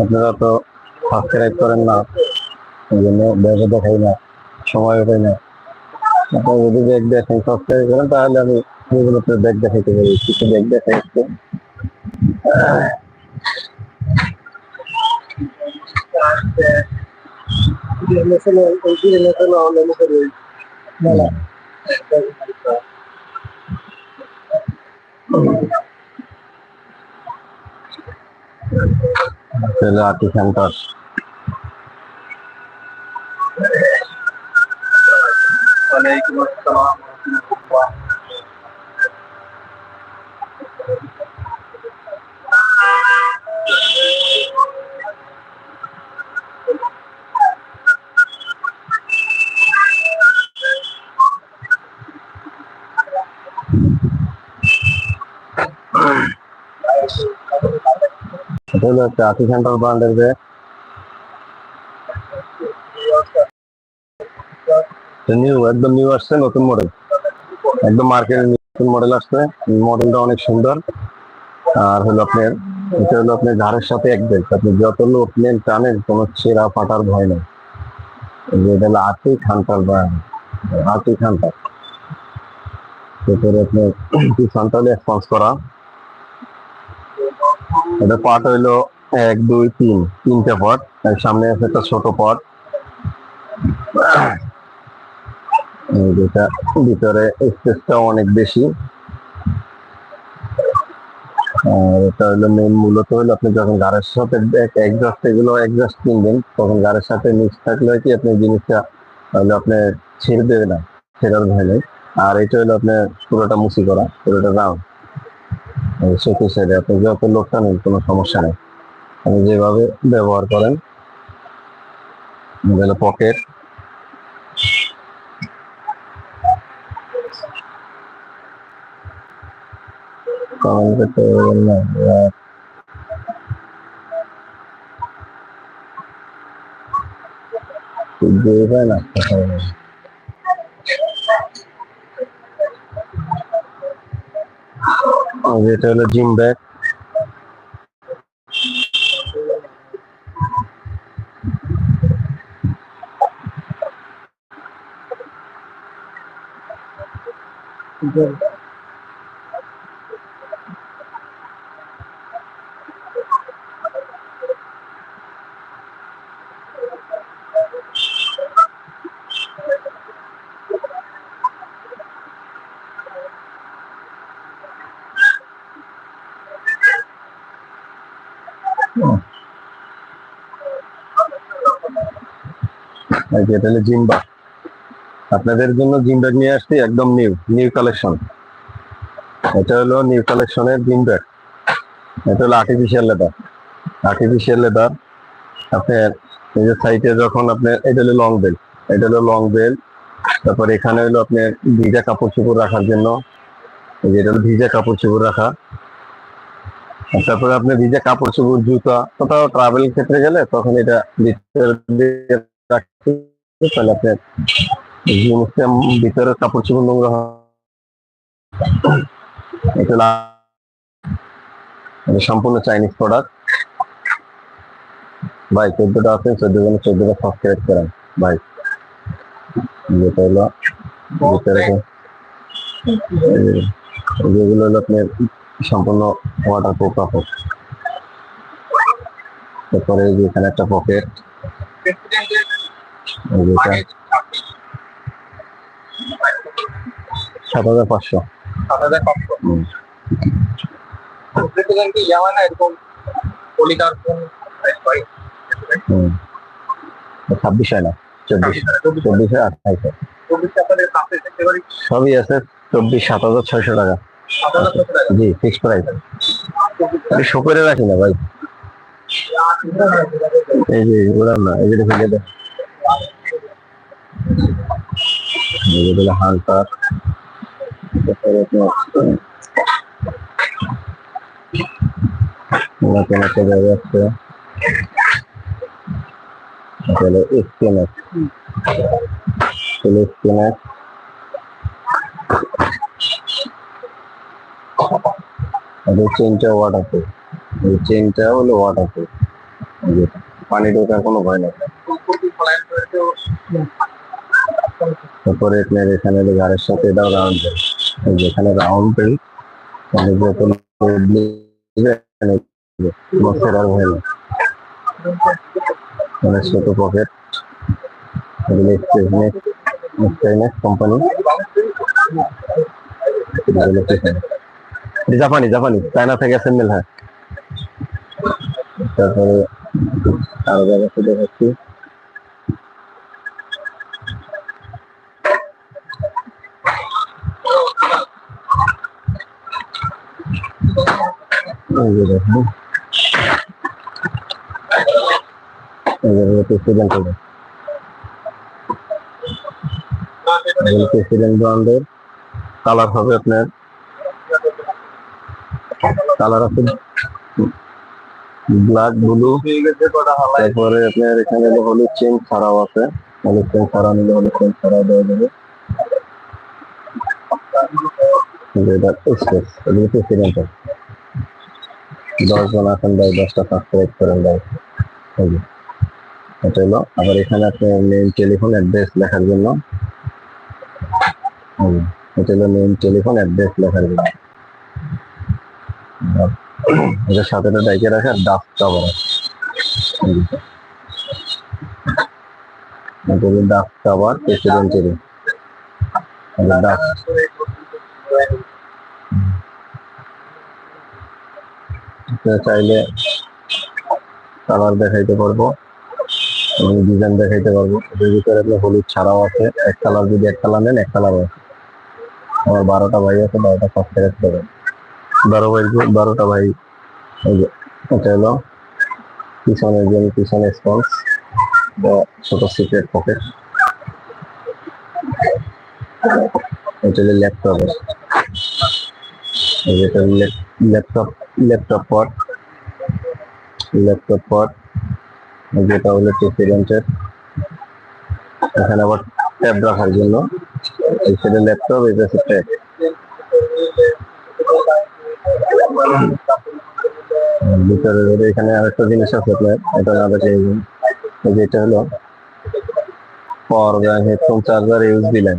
আপনারা তো সাবস্ক্রাইব করেন না, এই জন্য ব্যাগে দেখাই না, সময় পাই না। আপনারা যদি ব্যাগ দেখেন সাবস্ক্রাইব করেন, তাহলে আমি বিভিন্ন ব্যাগ দেখাইতে পারি, কিছু ব্যাগ দেখাই তাহলে আর্টি সেন্টার ওয়ালাইকুম আসসালাম। হলো একটা আর্টি সেন্টার ব্র্যান্ডের ব্যাগ নিউ একদম নিউ আসছে, নতুন মডেল একদম মার্কেটে নতুন মডেল আসছে। মডেলটা অনেক সুন্দর। আর হলো আপনার, এটা হলো আপনার ঘাড়ের সাথে এক বেল্ট আপনি যত লোক নেন, টানেন, কোনো ছেঁড়া ফাটার ভয় নেই। এটা হলো আর্টি খান্টার ব্র্যান্ড আর্টি খান্টার এরপরে আপনার পিছনটা হলো এক্সপান্স করা। এটা পার্ট হইল এক, দুই, তিন, তিনটা পার্ট সামনে আছে একটা ছোট পট। যেটা ভিতরে স্পেসটা অনেক বেশি। আর এটা হলো মেন মূলত হলো আপনি যখন গাড়ির সাথে একজাস্ট এগুলো একজাস্ট কিনবেন, তখন গাড়ির সাথে মিক্স থাকলে কি আপনি জিনিসটা হলো আপনি ছেড়ে দেবে না ছেড়ার ভয় নেই আর এটা হলো আপনার পুরোটা মুসি করা, পুরোটা রাউন্ড চোখের সাইডে আপনি যত কোনো সমস্যা নেই। আপনি যেভাবে ব্যবহার করেন পকেট কমেন্ট না আর এটা হলো জিম ব্যাগ এই যে এটা হলো জিম আপনাদের জন্য জিম ব্যাগ নিয়ে আসছি, একদম নিউ নিউ কালেকশন এটা হলো নিউ কালেকশনের জিম ব্যাগ এটা হলো আর্টিফিশিয়াল লেদার আর্টিফিশিয়াল লেদার আপনার এই যে সাইডে যখন আপনার এটা হলো লং বেল্ট এটা হলো লং বেল্ট তারপর এখানে হলো আপনার ভিজা কাপড় চোপড় রাখার জন্য। এই যে এটা হলো ভিজা কাপড় চোপড় রাখা। তারপরে আপনি ভিজা কাপড় চোপড়, জুতা, কোথাও ট্রাভেল ক্ষেত্রে গেলে তখন এটা তাহলে আপনার জিনিসটা ভিতরে কাপড় চোপড় নোংরা এটা সম্পূর্ণ চাইনিজ প্রোডাক্ট ভাই, চোদ্দটা আছে চোদ্দ জনে চোদ্দটা সাবস্ক্রাইব করেন। ভাই, যেটা হলো যেগুলো হলো আপনার সম্পূর্ণ ওয়াটার প্রুফ কাপড়। তারপরে এখানে একটা পকেট সাত হাজার পাঁচশো। সাত হাজার পাঁচশো। হুম। কি ইয়া না এরকম পলিকার ফোন হয় হুম। ছাব্বিশ হয় না চব্বিশ। চব্বিশ চব্বিশে আপনাদের কাছে দেখতে পারি? সবই আছে চব্বিশ সাত হাজার ছয়শো টাকা। জি ফিক্স প্রাইস শো করে রাখি না ভাই। এই যে না এই যে দেয় এই যে বলে হান্টার একটা জায়গা আছে তাহলে এই চেনটা ওয়াটার পানি ঢোকার কোনো ভয় নেই তারপরে আপনার এখানে ঘরের সাথে এটাও রাউন্ড বেল এই যে এখানে রাউন্ড মানে যখন load দিবে, এখানে বক্সের আর ভয় নেই মানে ছোট পকেট এগুলো কোম্পানি জাপানি জাপানি। চায়না থেকে অ্যাসেম্বল হয়। তারপরে আরও জায়গাতে দেখাচ্ছি এই যে দেখুন এই যে প্রেসিডেন্ট হবে প্রেসিডেন্ট ব্র্যান্ডের কালার হবে আপনার কালার আছে ব্ল্যাক ব্লু তারপরে আপনার এখানে হলুদ চেন ছাড়াও আছে হলুদ চেন ছাড়া নিলে হলুদ চেন ছাড়াও দেওয়া যাবে এটা প্রেসিডেন্ট দশ জন আছেন ভাই দশটা সাবস্ক্রাইব করেন ভাই এটা আবার এখানে আপনি নেম টেলিফোন অ্যাড্রেস লেখার জন্য। এটা হলো নেম টেলিফোন অ্যাড্রেস লেখার জন্য। আর এটার সাথে একটা ডাইকে রাখার ডাস্ট কভার এটা হলো ডাস্ট কভার প্রেসিডেন্টের ডাস্ট চাইলে কালার দেখাইতে পারব এবং ডিজাইন দেখাইতে পারব। এর ভিতরে আপনার হলুদ ছাড়াও আছে। এক কালার যদি এক কালার নেন, এক কালার আছে। আমার বারোটা ভাই আছে, বারোটা সাবস্ক্রাইব করবেন বারো ভাই বারোটা ভাই এটা হলো পিছনের জন্য পিছনে স্পন্স বা ছোট সিক্রেট পকেট এটা হলো ল্যাপটপের এই যেটা ল্যাপটপ ল্যাপটপ পট ল্যাপটপ পট যেটা হলো প্রেসিডেন্টের এখানে আবার ট্যাব রাখার জন্য। এই ল্যাপটপ, এই পাশে ট্যাব ভিতরে এখানে আরেকটা জিনিস আছে আপনার, এটা না দেখে এই যে- এই যে এটা হলো power bank headphone charger USB line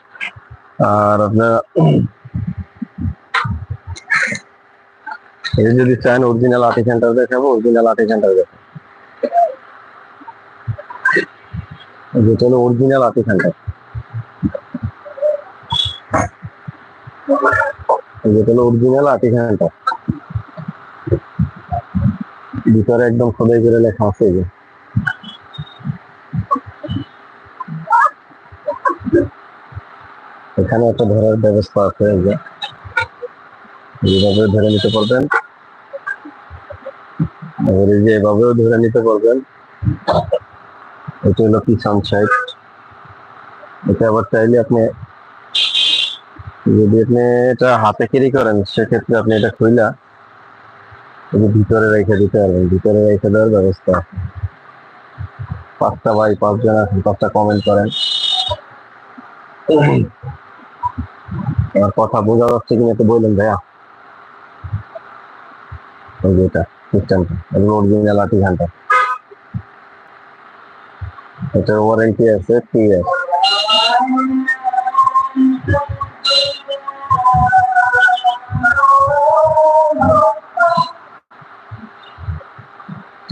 আর আপনার এই যদি চান অরিজিনাল আর্টি সেন্টার দেখাবো অরিজিনাল আর্টি সেন্টার দেখাবো। হলো অরিজিনাল আর্টি সেন্টার হলো অরিজিনাল আর্টি সেন্টার ভিতরে একদম খোদাই করে লেখা আছে এখানে একটা ধরার ব্যবস্থা আছে যে। এইভাবে ধরে নিতে পারবেন। এবার যে এভাবেও ধরে নিতে পারবেন। এটা হলো পিছন সাইড এটা আবার চাইলে আপনি যদি আপনি এটা হাতে ক্যারি করেন, সেক্ষেত্রে আপনি এটা খুইলা ভিতরে রেখে দিতে পারবেন। ভিতরে রেখে দেওয়ার ব্যবস্থা পাঁচটা ভাই, পাঁচজন আছেন, পাঁচটা কমেন্ট করেন। আমার কথা বোঝা যাচ্ছে কিনা একটু বললেন ভাইয়া। ওই যে এটা সিস্টেমটা এগুলো অরিজিনাল আটি ঘণ্টা এটার ওয়ারেন্টি আছে থ্রি ইয়ার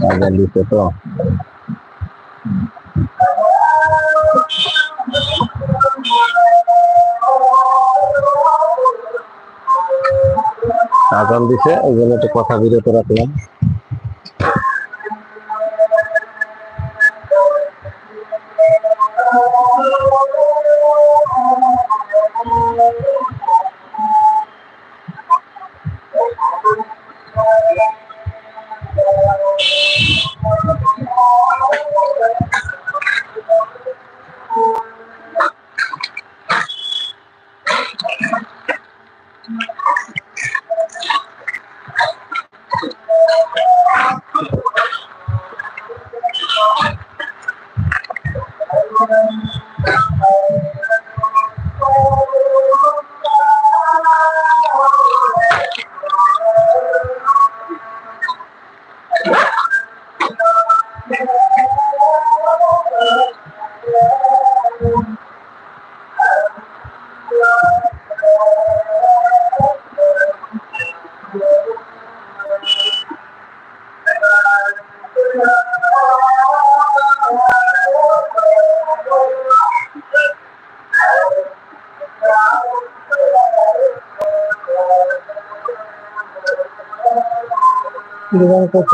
আগে দিতে তো? আজান দিছে ওই জন্য একটু কথা বিরত রাখলাম। কত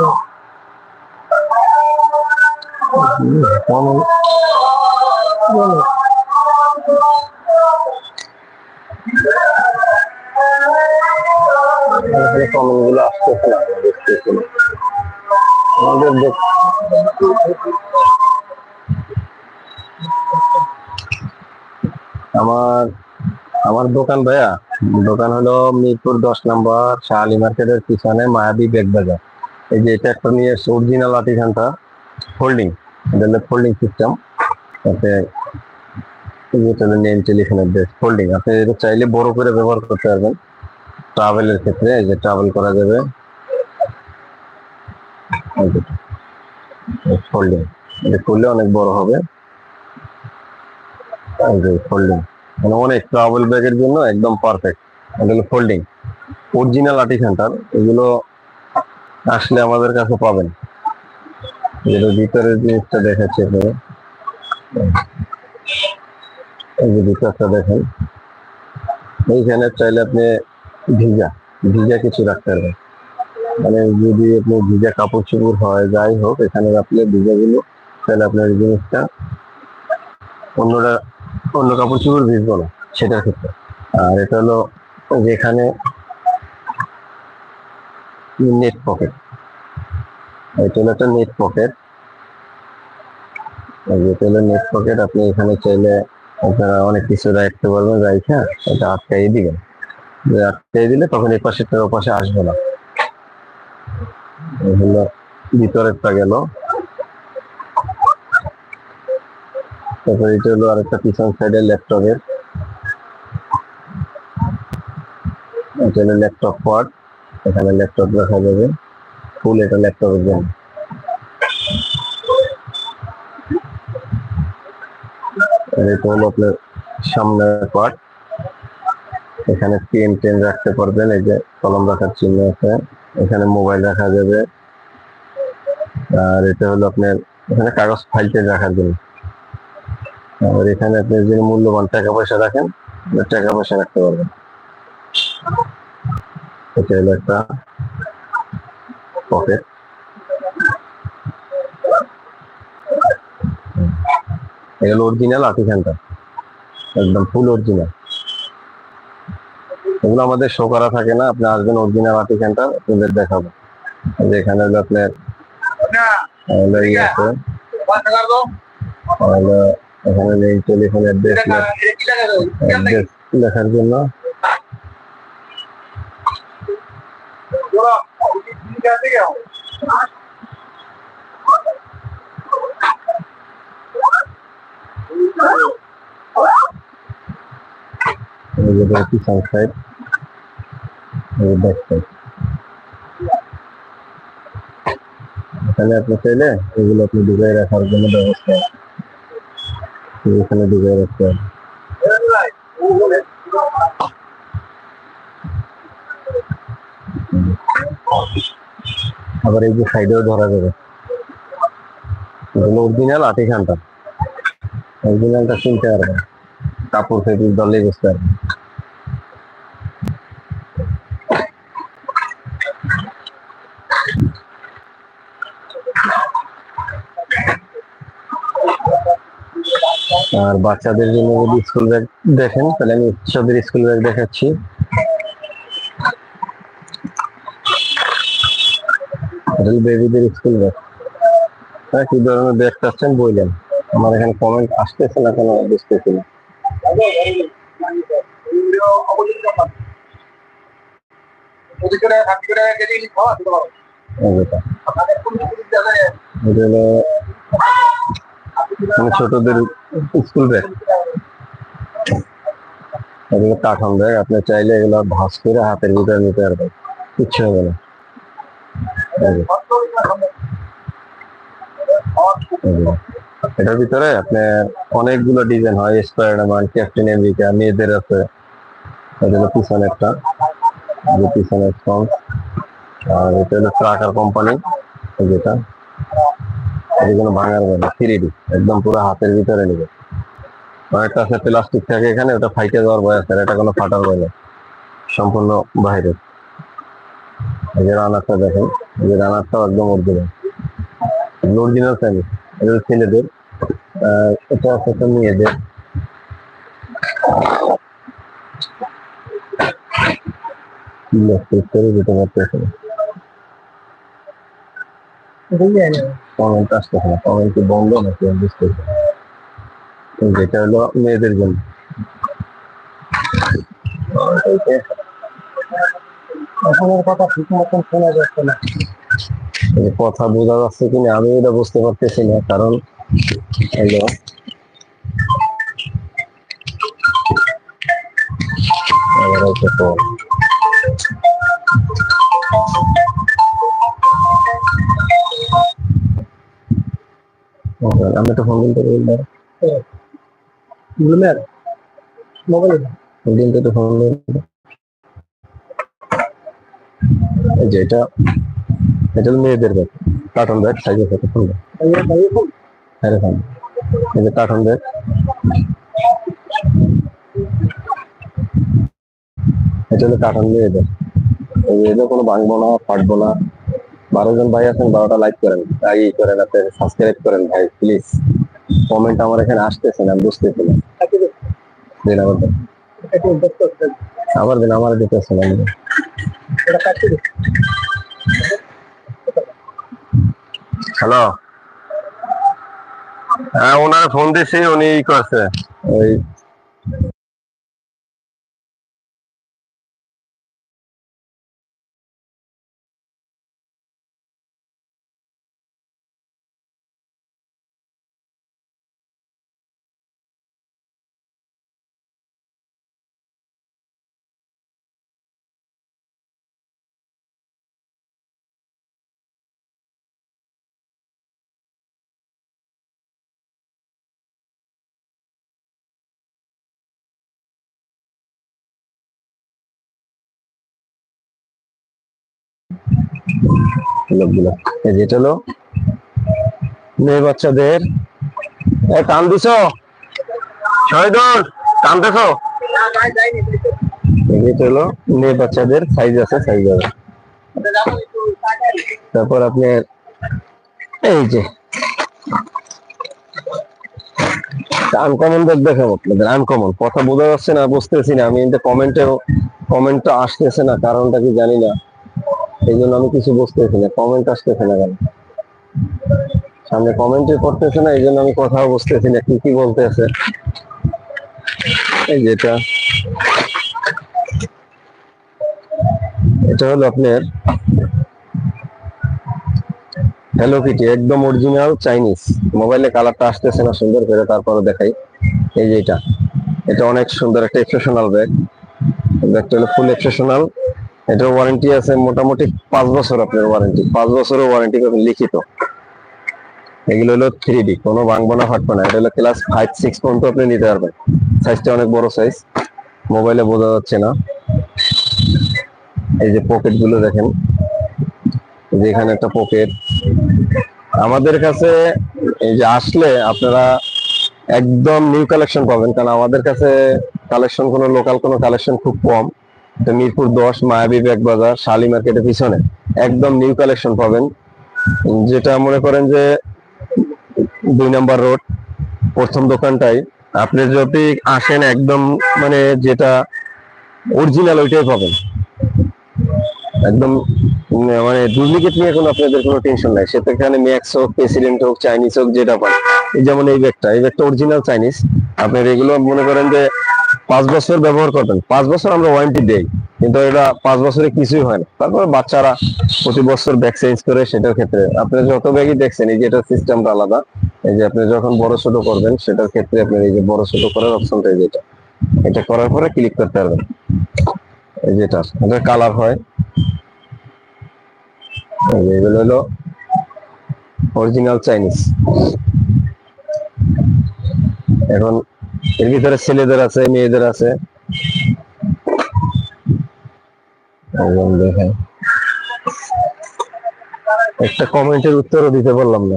আমরা, আমার দোকান ভাইয়া, দোকান হলো মিরপুর দশ নম্বর শাহ আলী মার্কেটের পিছনে মায়াবী বেগ বাজার এই যে এটা একটা নিয়ে এসছে অরিজিনাল আটিখানটা ফোল্ডিং এটা ফোল্ডিং সিস্টেম এতে নেম টেলিফোনের বেস ফোল্ডিং আপনি এটা চাইলে বড় করে ব্যবহার করতে পারবেন। ট্রাভেলের ক্ষেত্রে এই যে ট্রাভেল করা যাবে। ফোল্ডিং এটা করলে অনেক বড় হবে। ফোল্ডিং মানে অনেক ট্রাভেল ব্যাগের জন্য একদম পারফেক্ট এটা হলো ফোল্ডিং অরিজিনাল আটি সেন্টার এগুলো আসলে আমাদের কাছে পাবেন। যেটা ভিতরের জিনিসটা দেখাচ্ছে আপনাকে এই যে ভিতরটা দেখেন। এইখানে চাইলে আপনি ভিজা ভিজা কিছু রাখতে পারবেন। মানে যদি আপনি ভিজা কাপড় চোপড় হয়, যাই হোক, এখানে রাখলে ভিজাগুলো, তাহলে আপনার জিনিসটা অন্যরা, অন্য কাপড় চোপড় ভিজবো না, সেটার ক্ষেত্রে। আর এটা হলো যেখানে নেট পকেট। এটা হলো একটা নেট পকেট। এটা হলো নেট পকেট, আপনি এখানে চাইলে আপনারা অনেক কিছু রাখতে পারবেন, রাইখা, এটা আটকাই দিবেন। আটকাই দিলে তখন এই পাশে ও পাশে আসবে না। এই হলো ভিতরেরটা গেল। তারপরে এটা হলো আরেকটা পিছন সাইডের ল্যাপটপের। এটা হলো ল্যাপটপ পার্ট। এখানে ল্যাপটপ রাখা যাবে। ফুল এটা ল্যাপটপের জন্য। এটা হলো আপনার সামনের পার্ট এখানে পেন টেন রাখতে পারবেন, এই যে কলম রাখার চিহ্ন আছে। এখানে মোবাইল রাখা যাবে। আর এটা হলো আপনার এখানে কাগজ ফাইল টেন রাখার জন্য। আর এখানে আপনি যে মূল্যবান টাকা পয়সা রাখেন টাকা পয়সা রাখতে পারবেন। এটা হলো একটা পকেট এগুলো অরিজিনাল আর্টিসানটা একদম ফুল অরিজিনাল এগুলো আমাদের শো করা থাকে না আপনি আসবেন অরিজিনাল আর্টিসানটা আপনাদের দেখাবো। এখানে হলো আপনার হলো ইয়ে আছে। এখানে নেই টেলিফোন অ্যাড্রেস লেখার জন্য। এই যে পিছন সাইড এই ব্যাক সাইড এখানে আপনি চাইলে এগুলো আপনি ঢুকাই রাখার জন্য ব্যবস্থা। এখানে ঢুকাই রাখতে আবার এই যে সাইডেও ধরা যাবে। অরিজিনাল আটি খানটা অরিজিনালটা চিনতে পারবে কাপড় ফেব্রিক দলেই বুঝতে পারবে আর বাচ্চাদের জন্য যদি স্কুল ব্যাগ দেখেন, তাহলে আমি বাচ্চাদের স্কুল ব্যাগ দেখাচ্ছি। বেবিদের স্কুল ব্যাগ হ্যাঁ কি ধরনের ব্যাগ চাচ্ছেন বললেন? আমার এখানে কমেন্ট আসতেছে না কেন, বুঝতেছি না। এটা। মানে ছোটদের স্কুল ব্যাগ। এগুলো কাঠন ব্যাগ, আপনি চাইলে এগুলো ভাস করে হাতের ভিতরে নিতে পারবেন। কিচ্ছু হবে না। এগুলো। এটার ভিতরে আপনার অনেকগুলো ডিজাইন হয় স্পাইডারম্যান ক্যাপ্টেন আমেরিকা মেয়েদের আছে। এটা হলো পিছনে একটা। পিছনে আর এটা হলো ট্রাকার কোম্পানি যেটা এগুলো ভাঙার বলে থ্রি ডি একদম পুরো হাতের ভিতরে নেবে অনেকটা আছে প্লাস্টিক থাকে এখানে, ওটা ফাইটে যাওয়ার ভয় আছে এটা কোনো ফাটার ভয় নেই, সম্পূর্ণ বাইরে। এই যে রানারটা দেখেন, এই যে রানারটাও একদম অরিজিনাল অরিজিনাল ফ্যামি এটা ছেলেদের। এটা আছে একটা মেয়েদের। করে দিতে পারতেছে? না কমেন্ট আসতেছে না কমেন্ট কি বন্ধ নাকি। যেটা হলো মেয়েদের জন্য। কথা ঠিক মতন শোনা যাচ্ছে না। কথা বোঝা যাচ্ছে কিনা আমি এটা বুঝতে পারতেছি না কারণ হ্যালো। হচ্ছে তো ফোন বললাম ব্লুমের মোবাইল দিন তো ফোন এই যে এটা মেয়েদের ব্যাগ কার্টন ব্যাগ সাইজে কত সুন্দর ভাইয়া ভাইয়া ফোন এই যে কার্টন ব্যাগ এটা হলো কার্টন মেয়েদের। এই যে কোনো ভাঙবো না ফাটবো না। বারো জন ভাই আছেন, বারোটা লাইক করেন করেন, আপনি সাবস্ক্রাইব করেন ভাই প্লিজ কমেন্ট আমার এখানে আসতেছে না বুঝতেছি না। দিন আবার দেন। আমার দিতেছে না হ্যালো হ্যাঁ ওনার ফোন দিছি, উনি করছে। ওই লোকগুলো। হলো মেয়ে বাচ্চাদের। দেখো। তারপর আপনার এই যে আনকমন ব্যাগ দেখাবো আপনাদের আনকমন কথা বোঝা যাচ্ছে না, বুঝতেছি না। আমি কিন্তু কমেন্টেও কমেন্টটা আসতেছে না, কারণটা কি জানি না। এই জন্য আমি কিছু বুঝতেছি না কমেন্ট আসতেছে না কেন? সামনে কমেন্টে করতেছে না এই জন্য আমি কথাও বুঝতেছি না, কি কি বলতেছে। এই যেটা এটা। হলো আপনার হ্যালো কিটি একদম অরিজিনাল চাইনিজ মোবাইলে কালারটা আসতেছে না, সুন্দর করে তারপরে দেখাই। এই যে এটা। এটা অনেক সুন্দর একটা এক্সেপশনাল ব্যাগ ব্যাগটা হলো ফুল এক্সেপশনাল এটার ওয়ারেন্টি আছে মোটামুটি পাঁচ বছর আপনার ওয়ারেন্টি পাঁচ বছরের ওয়ারেন্টি পাবেন লিখিত। এগুলো হলো থ্রি ডি কোনো ভাঙবো না, ফাটবে না। এটা হলো ক্লাস ফাইভ সিক্স পর্যন্ত আপনি নিতে পারবেন। সাইজটা অনেক বড় সাইজ মোবাইলে বোঝা যাচ্ছে না। এই যে পকেটগুলো দেখেন। এই যে এখানে একটা পকেট আমাদের কাছে এই যে আসলে আপনারা একদম নিউ কালেকশন পাবেন। কারণ আমাদের কাছে কালেকশন কোনো লোকাল কোনো কালেকশন খুব কম। মিরপুর দশ, মায়াবী ব্যাগ বাজার, শালি মার্কেটের পিছনে। একদম নিউ কালেকশন পাবেন। যেটা মনে করেন যে দুই নাম্বার রোড প্রথম দোকানটাই। আপনি যদি আসেন একদম মানে যেটা অরিজিনাল ওইটাই পাবেন। একদম মানে ডুপ্লিকেট নিয়ে কোনো আপনাদের কোনো টেনশন নাই। সেটা এখানে ম্যাক্স হোক প্রেসিডেন্ট হোক চাইনিজ হোক, যেটা পান। যেমন এই ব্যাগটা এই ব্যাগটা অরিজিনাল চাইনিজ আপনার এগুলো মনে করেন যে পাঁচ বছর ব্যবহার করবেন পাঁচ বছর আমরা ওয়ারেন্টি দেই, কিন্তু এটা পাঁচ বছরে কিছুই হয় না। তারপরে বাচ্চারা প্রতি বছর ব্যাগ চেঞ্জ করে সেটার ক্ষেত্রে। আপনি যত ব্যাগই দেখছেন, এই যে এটা সিস্টেমটা আলাদা, এই যে আপনি যখন বড় ছোট করবেন, সেটার ক্ষেত্রে আপনার এই যে বড় ছোট করার অপশনটা যেটা এটা। করার পরে ক্লিক করতে পারবেন। এই যেটা এটা কালার হয়। এগুলো হলো অরিজিনাল চাইনিজ এখন এর ভিতরে ছেলেদের আছে, মেয়েদের আছে। একটা কমেন্টের উত্তরও দিতে পারলাম না।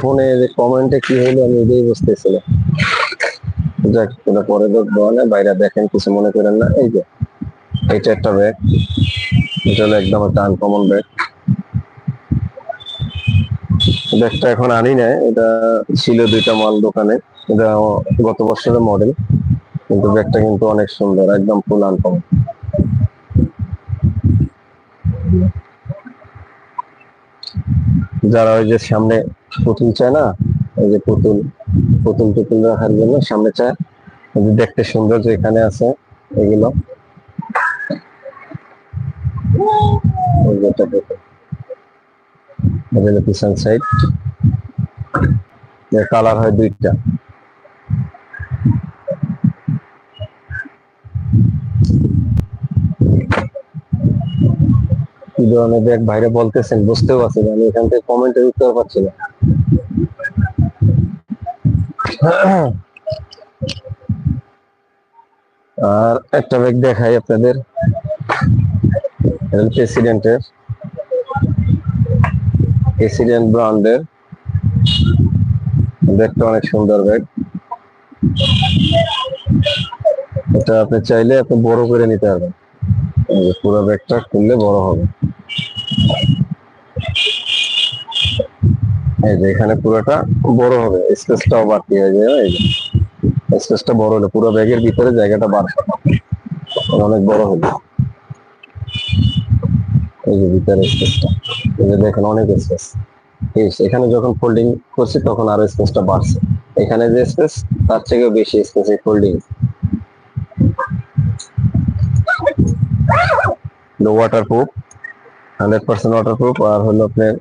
ফোনে যে কমেন্টে কি হইল আমি এটাই বুঝতেছি না। যাক, এটা পরে দেখব না বাইরে দেখেন, কিছু মনে করেন না। এই যে, এটা একটা ব্যাগ এটা হলো একদম একটা আনকমন ব্যাগ ব্যাগটা এখন আনি না এটা ছিল দুইটা মাল দোকানে। এটা গত বছরের মডেল কিন্তু ব্যাগটা কিন্তু অনেক সুন্দর, একদম ফুল আনকমন যারা ওই যে সামনে পুতুল চায় না ওই যে পুতুল পুতুল টুতুল রাখার জন্য সামনে চায় দেখতে সুন্দর যে এখানে আছে, এগুলো। দেখো। পিছন সাইড এর কালার হয় দুইটা। কি ধরনের ব্যাগ বাইরে বলতেছেন, বুঝতেও পারছি আমি এখান থেকে কমেন্টের উত্তর পাচ্ছি না। আর একটা ব্যাগ দেখাই আপনাদের। প্রেসিডেন্টের প্রেসিডেন্ট ব্র্যান্ডের ব্যাগটা অনেক সুন্দর ব্যাগ এটা আপনি চাইলে আপনি বড় করে নিতে পারবেন। পুরো ব্যাগটা খুললে বড় হবে। এই যে এখানে পুরোটা বড় হবে। স্পেসটাও বাড়তি হয়ে যাবে, এই স্পেসটা বড় হলো পুরো ব্যাগের ভিতরে জায়গাটা বাড়বে অনেক বড় হবে। এই যে ভিতরে স্পেসটা এই যে দেখেন, অনেক স্পেস এখানে যখন ফোল্ডিং করছি, তখন আরও স্পেসটা বাড়ছে। এখানে যে স্পেস তার থেকেও বেশি স্পেস এই folding waterproof hundred percent waterproof আর হলো আপনার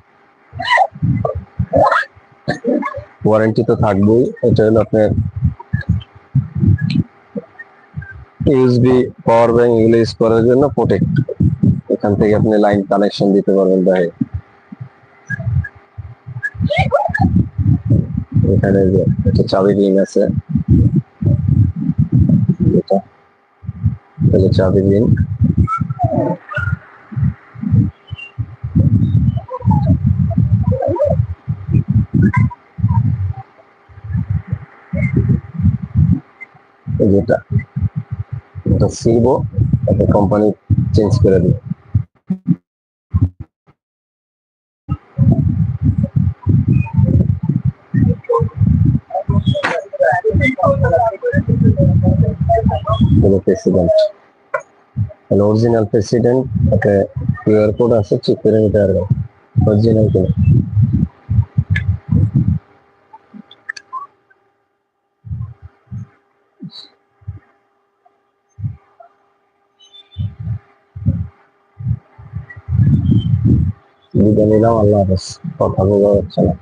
ওয়ারেন্টি তো থাকবেই। এটা হলো আপনার ইউএসবি পাওয়ার ব্যাংক এগুলো ইউজ করার জন্য প্রোটেক্ট এখান থেকে আপনি লাইন কানেকশন দিতে পারবেন ভাই। এখানে যে একটা চাবি রিং আছে। এটা। চাবি রিং যেটা এটা। ছিলবো একটা কোম্পানি চেঞ্জ করে দিই হলো প্রেসিডেন্ট হলো অরিজিনাল প্রেসিডেন্ট একটা কিউআর কোড আছে চেক করে নিতে পারবেন অরিজিনাল কিনা বিদায় নিলাম, আল্লাহ হাফেজ। কথা বোঝা যাচ্ছে না।